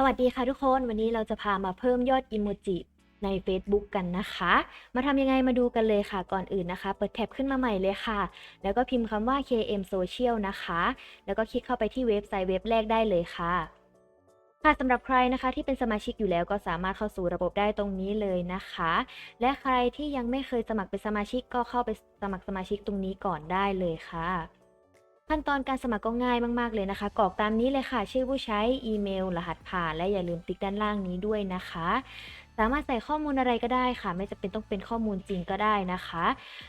สวัสดีค่ะทุกคนวันนี้เราจะพามาเพิ่มยอดอิโมจิใน Facebook กันนะคะ มาทำยังไงมาดูกันเลยค่ะก่อนอื่นนะคะ เปิดแท็บขึ้นมาใหม่เลยค่ะ แล้วก็พิมพ์คำว่า KM Social นะคะ แล้วก็คลิกเข้าไปที่เว็บไซต์เว็บแรกได้เลยค่ะ ค่ะสำหรับใครนะคะที่เป็นสมาชิกอยู่แล้วก็สามารถเข้าสู่ระบบได้ตรงนี้เลยนะคะ และใครที่ยังไม่เคยสมัครเป็นสมาชิกก็เข้าไปสมัครสมาชิกตรงนี้ก่อนได้เลยค่ะ ขั้นตอนการสมัครก็ง่ายมากๆเลยนะคะ กรอกตามนี้เลยค่ะ ชื่อผู้ใช้อีเมล รหัสผ่าน และอย่าลืมติ๊กด้านล่างนี้ด้วยนะคะ สามารถใส่ข้อมูลอะไรก็ได้ค่ะ ไม่จำเป็นต้องเป็นข้อมูลจริงก็ได้นะคะ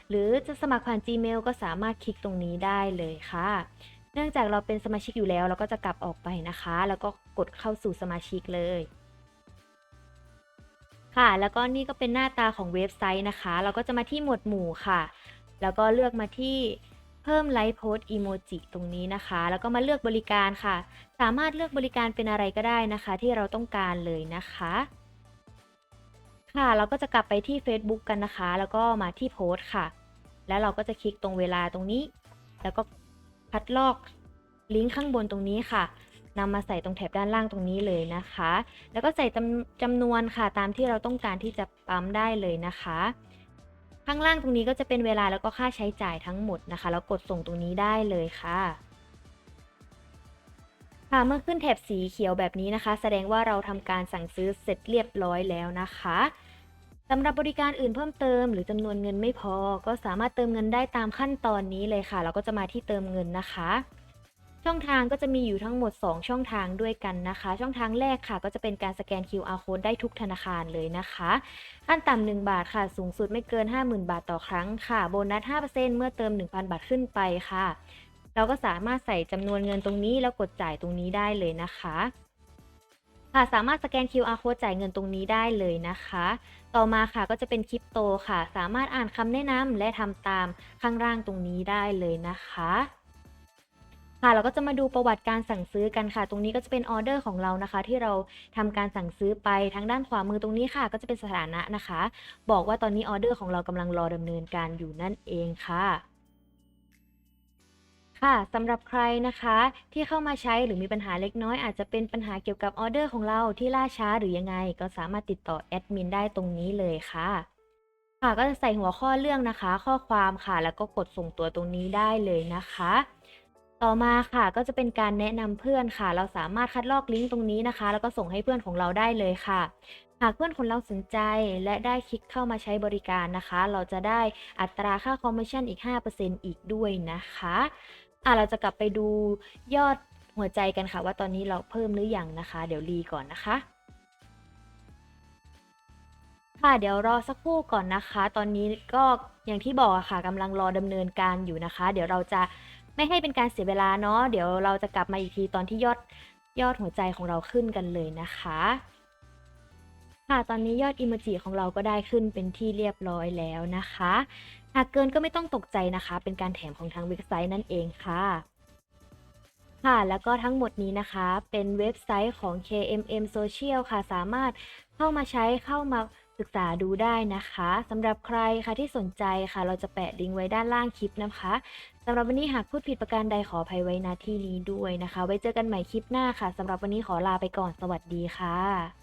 หรือจะสมัครผ่าน Gmail ก็สามารถคลิกตรงนี้ได้เลยค่ะ เนื่องจากเราเป็นสมาชิกอยู่แล้ว เราก็จะกลับออกไปนะคะ แล้วก็กดเข้าสู่สมาชิกเลยค่ะ แล้วก็นี่ก็เป็นหน้าตาของเว็บไซต์นะคะ เราก็จะมาที่หมวดหมู่ค่ะ แล้วก็เลือกมาที่ เพิ่มไลฟ์โพสต์อีโมจิตรงนี้นะคะ แล้วก็มาเลือกบริการค่ะ สามารถเลือกบริการเป็นอะไรก็ได้นะคะ ที่เราต้องการเลยนะคะค่ะ เราก็จะกลับไปที่ Facebook กันนะคะ แล้วก็มาที่โพสต์ค่ะ แล้วเราก็จะคลิกตรงเวลาตรงนี้ แล้วก็คัดลอกลิงก์ข้างบนตรงนี้ค่ะนำมาใส่ตรงแถบด้านล่างตรงนี้เลยนะคะ แล้วก็ใส่จำจำนวนค่ะตามที่เราต้องการที่จะปั๊มได้เลยนะคะ ข้างล่างตรงนี้ก็จะเป็นเวลาแล้วก็ค่าใช้จ่ายทั้งหมดนะคะ แล้วกดส่งตรงนี้ได้เลยค่ะค่ะเมื่อขึ้นแถบสีเขียวแบบนี้นะคะ แสดงว่าเราทำการสั่งซื้อเสร็จเรียบร้อยแล้วนะคะสำหรับบริการอื่นเพิ่มเติม หรือจำนวนเงินไม่พอ ก็สามารถเติมเงินได้ตามขั้นตอนนี้เลยค่ะ เราก็จะมาที่เติมเงินนะคะ ช่องทางก็จะมีอยู่ทั้งหมด 2 ช่องทางด้วยกันนะคะ ช่องทางแรกค่ะ ก็จะเป็นการสแกน QR code ได้ทุกธนาคารเลยนะคะขั้นต่ำ1บาทค่ะ สูงสุดไม่เกิน 50,000 บาทต่อครั้งค่ะ โบนัส 5%เมื่อเติม 1,000 บาทขึ้นไปค่ะ เราก็สามารถใส่จำนวนเงินตรงนี้แล้วกดจ่ายตรงนี้ได้เลยนะคะค่ะสามารถสแกน QR code จ่ายเงินตรงนี้ได้เลยนะคะ ต่อมาค่ะก็จะเป็นคริปโตค่ะ สามารถอ่านคำแนะนำและทำตามข้างล่างตรงนี้ได้เลยนะคะ ค่ะเราก็จะมาดูประวัติการสั่งซื้อกันค่ะ ตรงนี้ก็จะเป็นออเดอร์ของเรานะคะ ที่เราทำการสั่งซื้อไปทางด้านขวามือตรงนี้ค่ะ ก็จะเป็นสถานะนะคะ บอกว่าตอนนี้ออเดอร์ของเรากำลังรอดำเนินการอยู่นั่นเองค่ะค่ะสำหรับใครนะคะที่เข้ามาใช้หรือมีปัญหาเล็กน้อย อาจจะเป็นปัญหาเกี่ยวกับออเดอร์ของเราที่ล่าช้าหรือยังไง ก็สามารถติดต่อแอดมินได้ตรงนี้เลยค่ะ ค่ะก็จะใส่หัวข้อเรื่องนะคะ ข้อความค่ะ แล้วก็กดส่งตัวตรงนี้ได้เลยนะคะ ต่อมาค่ะ ก็จะเป็นการแนะนำเพื่อนค่ะ เราสามารถคัดลอกลิงก์ตรงนี้นะคะ แล้วก็ส่งให้เพื่อนของเราได้เลยค่ะ หากเพื่อนของเราสนใจและได้คลิกเข้ามาใช้บริการนะคะ เราจะได้อัตราค่าคอมมิชชั่นอีก 5%อีกด้วยนะคะอะเราจะกลับไปดูยอดหัวใจกันค่ะ ว่าตอนนี้เราเพิ่มหรือยังนะคะ เดี๋ยวรีก่อนนะคะ ค่ะเดี๋ยวรอสักครู่ก่อนนะคะ ตอนนี้ก็อย่างที่บอกอะค่ะกำลังรอดำเนินการอยู่นะคะ เดี๋ยวเราจะ ไม่ให้เป็นการเสียเวลาเนาะเดี๋ยวเราจะกลับมาอีกทีตอนที่ยอดยอดหัวใจของเราขึ้นกันเลยนะคะค่ะตอนนี้ยอดอิโมจิของเราก็ได้ขึ้นเป็นที่เรียบร้อยแล้วนะคะ หากเกินก็ไม่ต้องตกใจนะคะ เป็นการแถมของทางเว็บไซต์นั่นเองค่ะ ค่ะ แล้วก็ทั้งหมดนี้นะคะ เป็นเว็บไซต์ของ KMM Social ค่ะ สามารถเข้ามาใช้เข้ามา ศึกษาดูได้นะคะสำหรับใครคะที่สนใจค่ะ เราจะแปะลิงก์ไว้ด้านล่างคลิปนะคะสำหรับวันนี้หากพูดผิดประการใดขออภัยไว้ณที่นี้ด้วยนะคะ ไว้เจอกันใหม่คลิปหน้าค่ะสำหรับวันนี้ขอลาไปก่อนสวัสดีค่ะ